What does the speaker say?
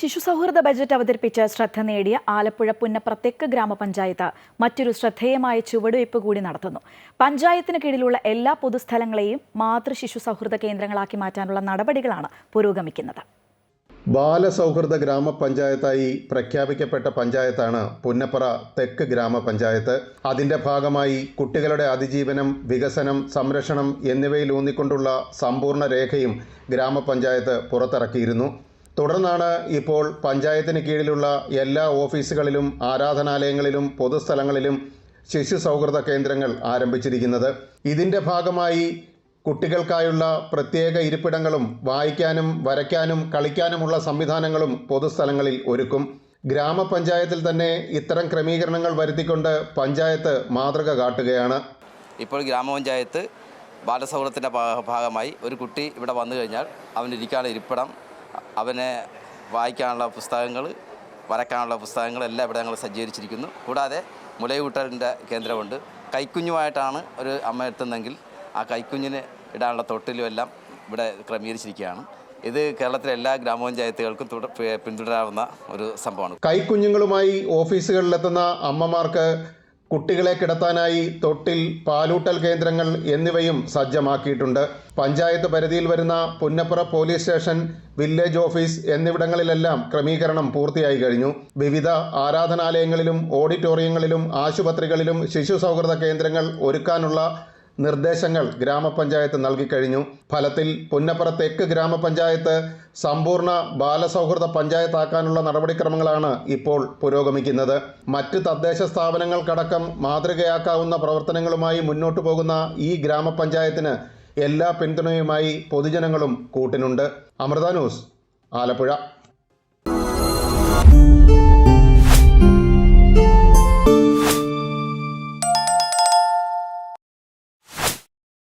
ശിശു സൗഹൃദ ബജറ്റ് അവതരിപ്പിച്ച് ശ്രദ്ധ നേടിയ ആലപ്പുഴ പുന്നപ്ര തെക്ക് ഗ്രാമപഞ്ചായത്ത് മറ്റൊരു ശ്രദ്ധേയമായ ചുവടുവയ്പ് കൂടി നടത്തുന്നു. പഞ്ചായത്തിന് കീഴിലുള്ള എല്ലാ പൊതുസ്ഥലങ്ങളെയും മാതൃ ശിശു സൗഹൃദ കേന്ദ്രങ്ങളാക്കി മാറ്റാനുള്ള നടപടികളാണ് പുരോഗമിക്കുന്നത്. ബാലസൗഹൃദ ഗ്രാമപഞ്ചായത്തായി പ്രഖ്യാപിക്കപ്പെട്ട പഞ്ചായത്താണ് പുന്നപ്പറ തെക്ക് ഗ്രാമപഞ്ചായത്ത്. അതിന്റെ ഭാഗമായി കുട്ടികളുടെ അതിജീവനം വികസനം സംരക്ഷണം എന്നിവയിൽ ഊന്നിക്കൊണ്ടുള്ള സമ്പൂർണ രേഖയും ഗ്രാമപഞ്ചായത്ത് പുറത്തിറക്കിയിരുന്നു. തുടർന്നാണ് ഇപ്പോൾ പഞ്ചായത്തിന് കീഴിലുള്ള എല്ലാ ഓഫീസുകളിലും ആരാധനാലയങ്ങളിലും പൊതുസ്ഥലങ്ങളിലും ശിശു സൗഹൃദ കേന്ദ്രങ്ങൾ ആരംഭിച്ചിരിക്കുന്നത്. ഇതിന്റെ ഭാഗമായി കുട്ടികൾക്കായുള്ള പ്രത്യേക ഇരിപ്പിടങ്ങളും വായിക്കാനും വരയ്ക്കാനും കളിക്കാനുമുള്ള സംവിധാനങ്ങളും പൊതുസ്ഥലങ്ങളിൽ ഒരുക്കും. ഗ്രാമപഞ്ചായത്തിൽ തന്നെ ഇത്തരം ക്രമീകരണങ്ങൾ വരുത്തിക്കൊണ്ട് പഞ്ചായത്ത് മാതൃക കാട്ടുകയാണ്. ഇപ്പോൾ ഗ്രാമപഞ്ചായത്ത് ബാലസൗഹൃദത്തിന്റെ ഭാഗമായി ഒരു കുട്ടി ഇവിടെ വന്നു കഴിഞ്ഞാൽ അവനിരിക്കാനുള്ള ഇരിപ്പിടം അവന് വായിക്കാനുള്ള പുസ്തകങ്ങൾ വരക്കാനുള്ള പുസ്തകങ്ങളെല്ലാം ഇവിടെ ഞങ്ങൾ സജ്ജീകരിച്ചിരിക്കുന്നു. കൂടാതെ മുലയൂട്ടലിന്റെ കേന്ദ്രമുണ്ട്. കൈക്കുഞ്ഞുമായിട്ടാണ് ഒരു അമ്മ എത്തുന്നതെങ്കിൽ ആ കൈക്കുഞ്ഞിന് ഇടാനുള്ള തൊട്ടിലും എല്ലാം ഇവിടെ ക്രമീകരിച്ചിരിക്കുകയാണ്. ഇത് കേരളത്തിലെ എല്ലാ ഗ്രാമപഞ്ചായത്തുകൾക്കും പിന്തുടരാവുന്ന ഒരു സംഭവമാണ്. കൈക്കുഞ്ഞുങ്ങളുമായി ഓഫീസുകളിലെത്തുന്ന അമ്മമാർക്ക് കുട്ടികളെ കിടത്താനായി തൊട്ടിൽ പാലൂട്ടൽ കേന്ദ്രങ്ങൾ എന്നിവയും സജ്ജമാക്കിയിട്ടുണ്ട്. പഞ്ചായത്ത് പരിധിയിൽ വരുന്ന Punnappura police station village office എന്നിവിടങ്ങളിലെല്ലാം ക്രമീകരണം പൂർത്തിയായി കഴിഞ്ഞു. വിവിധ ആരാധനാലയങ്ങളിലും ഓഡിറ്റോറിയങ്ങളിലും ആശുപത്രികളിലും ശിശു സൗഹൃദ കേന്ദ്രങ്ങൾ ഒരുക്കാനുള്ള നിർദ്ദേശങ്ങൾ ഗ്രാമപഞ്ചായത്ത് നൽകിക്കഴിഞ്ഞു ഫലത്തിൽ പുന്നപ്പുറ തെക്ക് ഗ്രാമപഞ്ചായത്ത് സമ്പൂർണ ബാലസൗഹൃദ പഞ്ചായത്താക്കാനുള്ള നടപടിക്രമങ്ങളാണ് ഇപ്പോൾ പുരോഗമിക്കുന്നത്. മറ്റ് തദ്ദേശ സ്ഥാപനങ്ങൾക്കടക്കം മാതൃകയാക്കാവുന്ന പ്രവർത്തനങ്ങളുമായി മുന്നോട്ട് പോകുന്ന ഈ ഗ്രാമപഞ്ചായത്തിന് എല്ലാ പിന്തുണയുമായി പൊതുജനങ്ങളും കൂട്ടിനുണ്ട്. അമൃത ന്യൂസ് ആലപ്പുഴ.